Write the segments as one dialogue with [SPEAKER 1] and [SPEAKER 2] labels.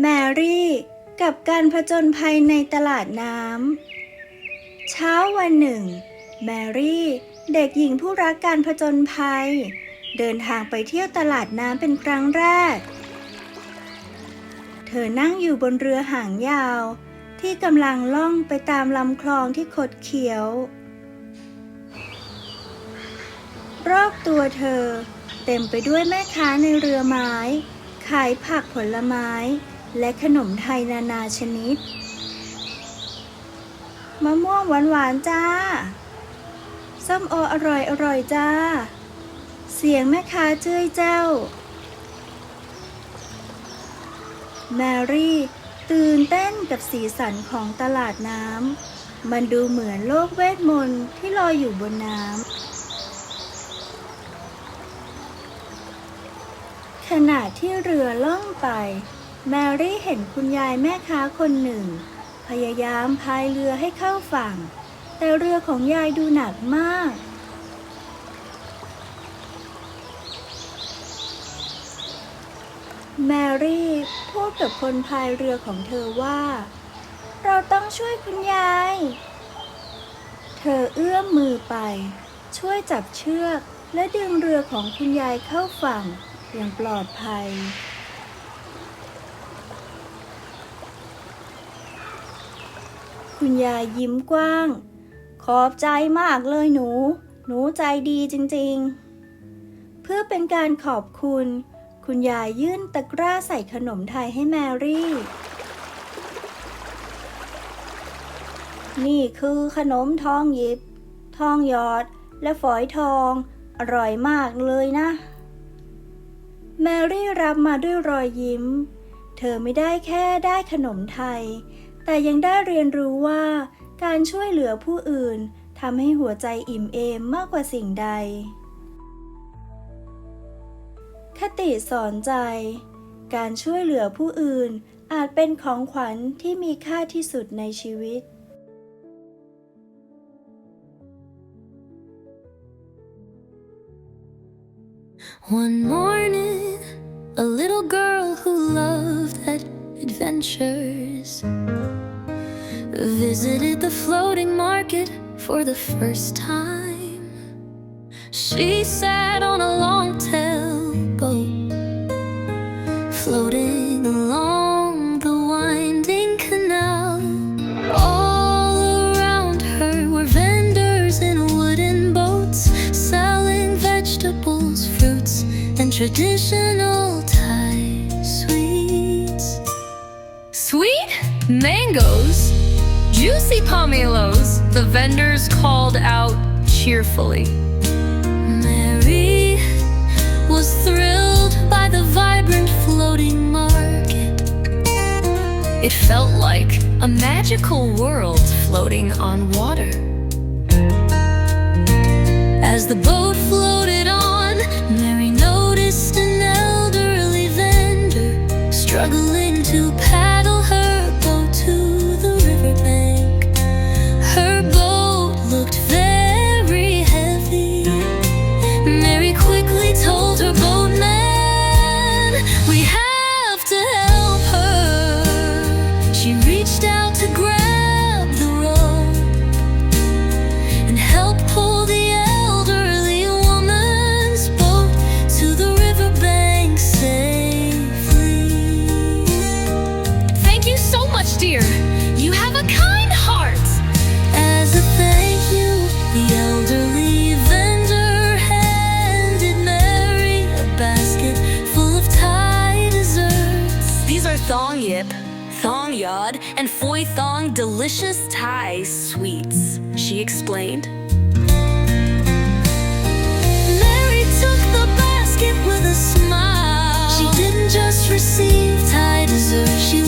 [SPEAKER 1] แมรี่กับการผจญภัยในตลาดน้ำ เช้าวันหนึ่ง แมรี่เด็กหญิงผู้รักการผจญภัย เดินทางไปเที่ยวตลาดน้ำเป็นครั้งแรก เธอนั่งอยู่บนเรือหางยาว ที่กำลังล่องไปตามลำคลองที่คดเคี้ยว รอบตัวเธอเต็มไปด้วยแม่ค้าในเรือไม้ ขายผักผลไม้ และขนมไทยนานาชนิด มะม่วงหวานๆจ้า ส้มโออร่อยอร่อยๆจ้า เสียงแม่ค้าเจ้ยเจ้า แมรี่ตื่นเต้นกับสีสันของตลาดน้ำ มันดูเหมือนโลกเวทมนต์ที่ลอยอยู่บนน้ำขณะที่เรือล่องไป แมรี่เห็นคุณยายแม่ค้าคนหนึ่ง พยายามพายเรือให้เข้าฝั่ง แต่เรือของยายดูหนักมาก แมรี่พูดกับคนพายเรือของเธอว่า เราต้องช่วยคุณยาย เธอเอื้อมมือไป ช่วยจับเชือกและดึงเรือของคุณยายเข้าฝั่งอย่างปลอดภัย คุณยายยิ้มกว้าง ขอบใจมากเลยหนู หนูใจดีจริงๆ เพื่อเป็นการขอบคุณ คุณยายยื่นตะกร้าใส่ขนมไทยให้แมรี่ นี่คือขนมทองหยิบ ทองหยอด และฝอยทอง อร่อยมากเลยนะ แมรี่รับมาด้วยรอยยิ้ม เธอไม่ได้แค่ได้ขนมไทย แต่ยังได้เรียนรู้ว่า การช่วยเหลือผู้อื่นทำให้หัวใจอิ่มเอมมากกว่าสิ่งใด คติสอนใจ การช่วยเหลือผู้อื่นอาจเป็นของขวัญที่มีค่าที่สุดในชีวิต
[SPEAKER 2] One morning, a little girl who loved adventures visited the floating market for the first time. She sat on a long tail boat, floating along the winding canal. All around her were vendors in wooden boats selling vegetables, fruits, and traditional Thai sweets. Sweet mangoes, juicy pomelos, the vendors called out cheerfully. Mary was thrilled by the vibrant floating market. It felt like a magical world floating on water. As the boat floated on, Mary noticed an elderly vendor struggling to paddle dear. You have a kind heart. As a thank you, the elderly vendor handed Mary a basket full of Thai desserts. These are thong yip, thong yod, and foy thong delicious Thai sweets, she explained. Mary took the basket with a smile. She didn't just receive Thai dessert, she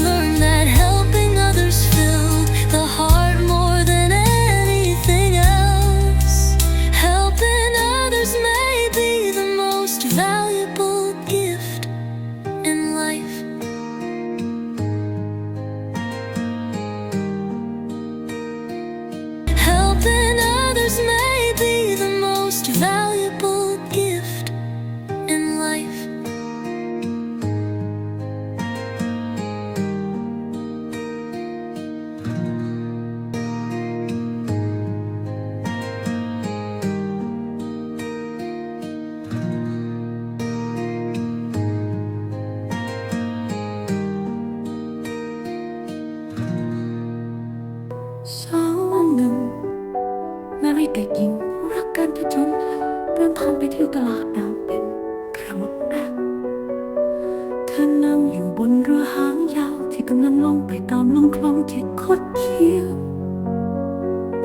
[SPEAKER 3] ที่กำลังลงไปตามลำคลองที่คดเคี้ยว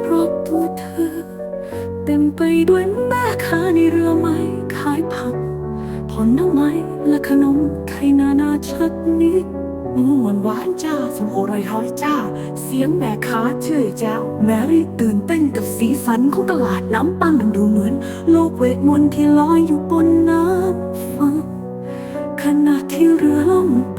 [SPEAKER 3] รอบตัวเธอ เต็มไปด้วยแม่ค้าในเรือไม้ขายผักผลไม้และขนมไทยนานาชนิด
[SPEAKER 4] อืมหวานหวานจ้าสมโอรอยหอยจ้า เสียงแม่ค้าเชื่อเจ้า แมรี่ตื่นเต้นกับสีสันของตลาดน้ำปังมันดูเหมือน
[SPEAKER 3] โลกเวทมนต์ที่ลอยอยู่บนน้ำฟังขณะที่เรือล่องไป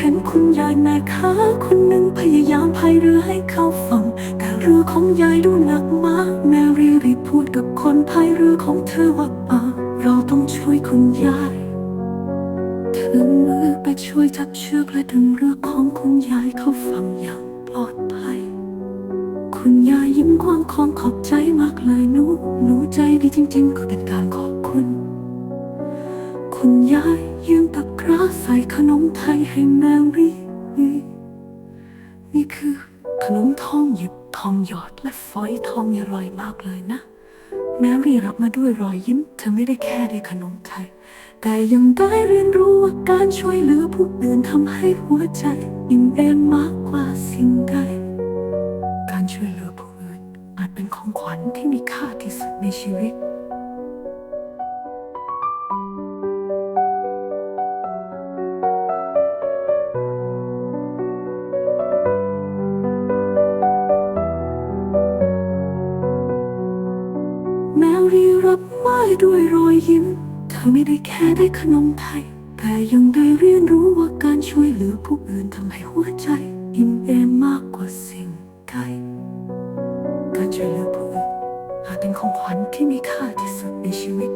[SPEAKER 3] เห็นคุณยายแม่ค้าคนหนึ่งพยายามพายเรือให้เข้าฝั่ง แต่เรือของยายดูหนักมาก แมรีรีพูดกับคนพายเรือของเธอว่าป่าเราต้องช่วยคุณยายเธอมือไปช่วยจับเชือกและดึงเรือของคุณยายเข้าฝั่งอย่างปลอดภัย คุณยายยิ้มกว้างของขอบใจมากเลยหนูหนูใจดีจริงๆก็เป็นการขอบคุณ คุณยาย ยืมตะกร้าใส่ขนมไทยให้แมรี่ นี่คือขนมทองหยิบทองหยอดและฝอยทองอร่อยมากเลยนะ แมรี่รับมาด้วยรอยยิ้ม เธอไม่ได้แค่ได้ขนมไทย แต่ยังได้เรียนรู้ว่าการช่วยเหลือผู้อื่นทำให้หัวใจยิ่งเอ็นมากกว่าสิ่งใด การช่วยเหลือผู้อื่นอาจเป็นของขวัญที่มีค่าที่สุดในชีวิต ด้วยรอยยิ้ม เธอไม่ได้แค่ได้ขนมไทย แต่ยังได้เรียนรู้ว่าการช่วยเหลือผู้อื่นทำให้หัวใจอิ่มเอมมากกว่าสิ่งใดการช่วยเหลือผู้อื่นอาจเป็นของขวัญที่มีค่าที่สุดในชีวิต